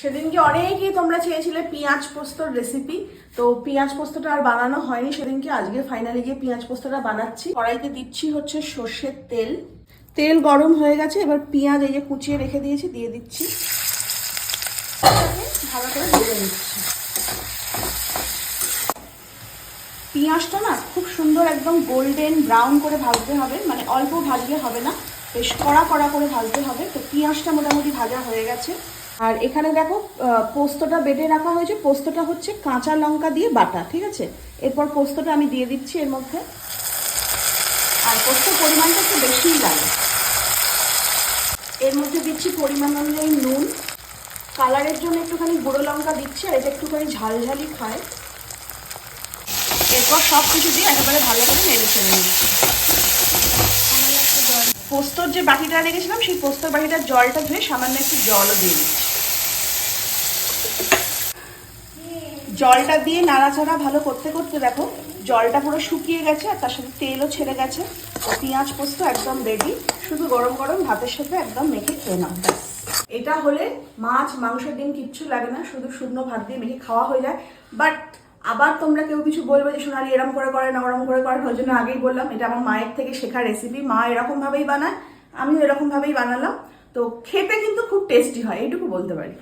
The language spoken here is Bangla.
সেদিনকে অনেকেই তোমরা চেয়েছিলে পেঁয়াজ পোস্তর রেসিপি তো পেঁয়াজ পোস্তটা আর বানানো হয়নি। সেদিনকে আজকে ফাইনালি গিয়ে পেঁয়াজ পোস্তটা বানাচ্ছি। কড়াইতে দিচ্ছি হচ্ছে সর্ষের তেল। তেল গরম হয়ে গেছে, এবার পেঁয়াজ এই যে কুচিয়ে রেখে দিয়েছি, দিয়ে দিচ্ছি। ভালো করে ভেজে নিচ্ছি। পেঁয়াজটা না খুব সুন্দর একদম গোল্ডেন ব্রাউন করে ভাজতে হবে মানে অল্প ভাজলে হবে না, বেশ কড়া কড়া করে ভাজতে হবে। তো পেঁয়াজটা মোটামুটি ভাজা হয়ে গেছে। আর এখানে দেখো পোস্তটা বেটে রাখা হয়েছে। পোস্তটা হচ্ছে কাঁচা লঙ্কা দিয়ে বাটা, ঠিক আছে? এরপর পোস্তটা আমি দিয়ে দিচ্ছি এর মধ্যে। আর পোস্তর পরিমাণটা একটু বেশিই লাগে। এর মধ্যে দিচ্ছি পরিমাণ অনুযায়ী নুন। কালারের জন্য একটুখানি গুঁড়ো লঙ্কা দিচ্ছি, আর এটা একটুখানি ঝালঝালি খায়। এরপর সব কিছু দিয়ে একেবারে ভালো করে নেড়ে ছেড়ে নিচ্ছি। পোস্তর যে বাটিটা রেখেছিলাম, সেই পোস্তর বাটিটার জলটা ধুয়ে সামান্য একটু জলও দিয়ে দিচ্ছি। জলটা দিয়ে নাড়াচাড়া ভালো করতে করতে দেখো, জলটা পুরো শুকিয়ে গেছে আর তার সাথে তেলও ছেড়ে গেছে। পেঁয়াজ পোস্ত একদম রেডি শুধু গরম গরম ভাতের সাথে একদম মেখে খেয়ে নাও এটা হলে মাছ মাংস ডিম কিচ্ছু লাগে না, শুধু শুকনো ভাত দিয়ে মেখে খাওয়া হয়ে যায়। বাট আবার তোমরা কেউ কিছু বলবে যে, সোনালি এরম করে করে না, ওরম করে করে ওই জন্য আগেই বললাম, এটা আমার মায়ের থেকে শেখা রেসিপি মা এরকম ভাবেই বানায়, আমিও এরকম ভাবেই বানালাম। তো খেতে কিন্তু খুব টেস্টি হয়, এইটুকু বলতে পারি।